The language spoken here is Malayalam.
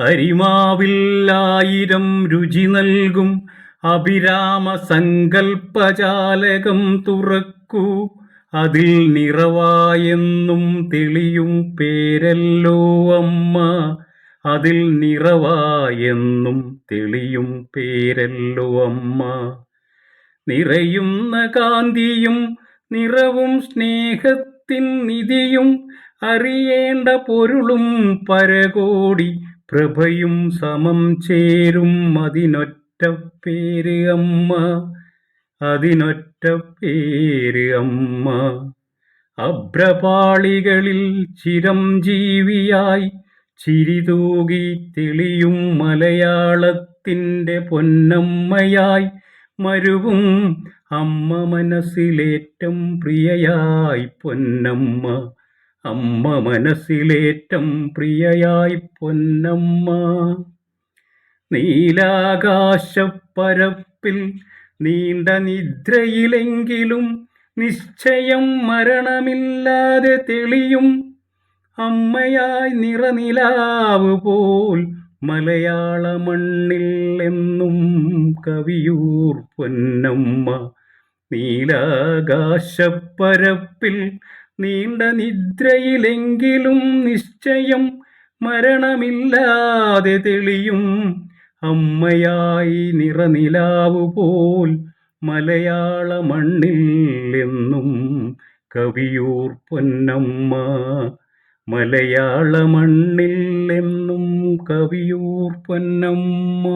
അരിമാവില്ലായിരം രുചി നൽകും. അഭിരാമ സങ്കൽപ്പജാലകം തുറക്കൂ. അതിൽ നിറവായെന്നും തെളിയും പേരല്ലോ അമ്മ. അതിൽ നിറവായെന്നും തെളിയും പേരല്ലോ അമ്മ. നിറയുന്ന കാന്തിയും നിറവും സ്നേഹത്തിൻ നിധിയും. അറിയേണ്ട പൊരുളും പരകോടി പ്രഭയും സമം ചേരും അതിനൊറ്റ പേര് അമ്മ അതിനൊറ്റ പേര് അമ്മ. അഭ്രപാളികളിൽ ചിരം ജീവിയായി ചിരിതൂകി തെളിയും മലയാളത്തിന്റെ പൊന്നമ്മയായി മരുവും അമ്മ മനസ്സിലേറ്റം പ്രിയയായി പൊന്നമ്മ. അമ്മ മനസ്സിലേറ്റം പ്രിയയായി പൊന്നമ്മ. നീലാകാശപ്പരപ്പിൽ നീണ്ട നിദ്രയിലെങ്കിലും നിശ്ചയം മരണമില്ലാതെ തെളിയും അമ്മയായി നിറനിലാവ് പോൽ മലയാള മണ്ണിൽ എന്നും കവിയൂർ പൊന്നമ്മ. നീലാകാശപ്പരപ്പിൽ നീണ്ട നിദ്രയിലെങ്കിലും നിശ്ചയം മരണമില്ലാതെ തെളിയും അമ്മയായി നിറനിലാവ് പോൽ മലയാള മണ്ണിൽ എന്നും കവിയൂർ പൊന്നമ്മ. മലയാള മണ്ണിൽ എന്നും കവിയൂർ പൊന്നമ്മ.